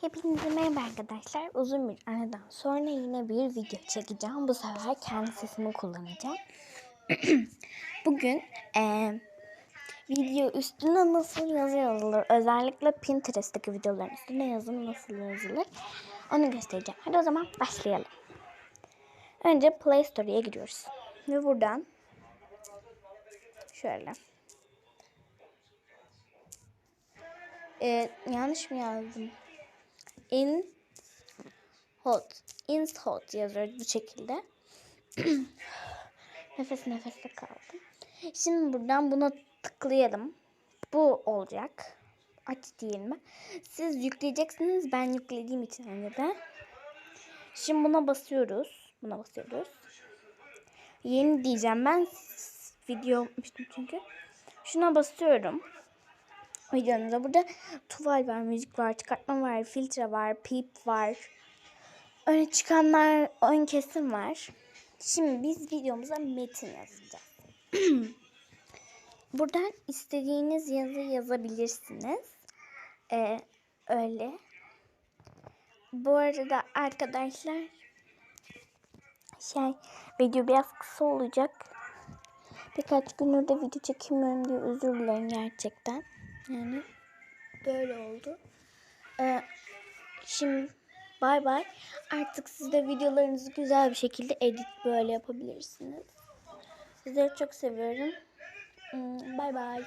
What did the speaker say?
Hepinize merhaba arkadaşlar. Uzun bir aradan sonra yine bir video çekeceğim. Bu sefer kendi sesimi kullanacağım. Bugün eee, video üstüne nasıl yazı yazılır? Özellikle Pinterest'teki videoların üstüne yazı nasıl yazılır? Onu göstereceğim. Hadi o zaman başlayalım. Önce Play Store'ya giriyoruz. Ve buradan şöyle. Ee, yanlış mı yazdım? İn hot in hot yazıyoruz bu şekilde. nefes nefeste kaldım. Şimdi buradan buna tıklayalım. Bu olacak. Aç değil mi? Siz yükleyeceksiniz. Ben yüklediğim için önce de. Şimdi buna basıyoruz. Buna basıyoruz. Yeni diyeceğim ben. Video çünkü. Şuna basıyorum videomuzda. Burada tuval var, müzik var, çıkartma var, filtre var, pip var. Öne çıkanlar, ön kesim var. Şimdi biz videomuza metin yazacağız. Buradan istediğiniz yazı yazabilirsiniz. Ee, öyle. Bu arada arkadaşlar şey video biraz kısa olacak. Birkaç gündür de video çekemiyorum diye özür dilerim gerçekten. Yani böyle oldu. Ee, şimdi bay bay. Artık siz de videolarınızı güzel bir şekilde edit böyle yapabilirsiniz. Sizleri çok seviyorum. Hmm, Bay bay.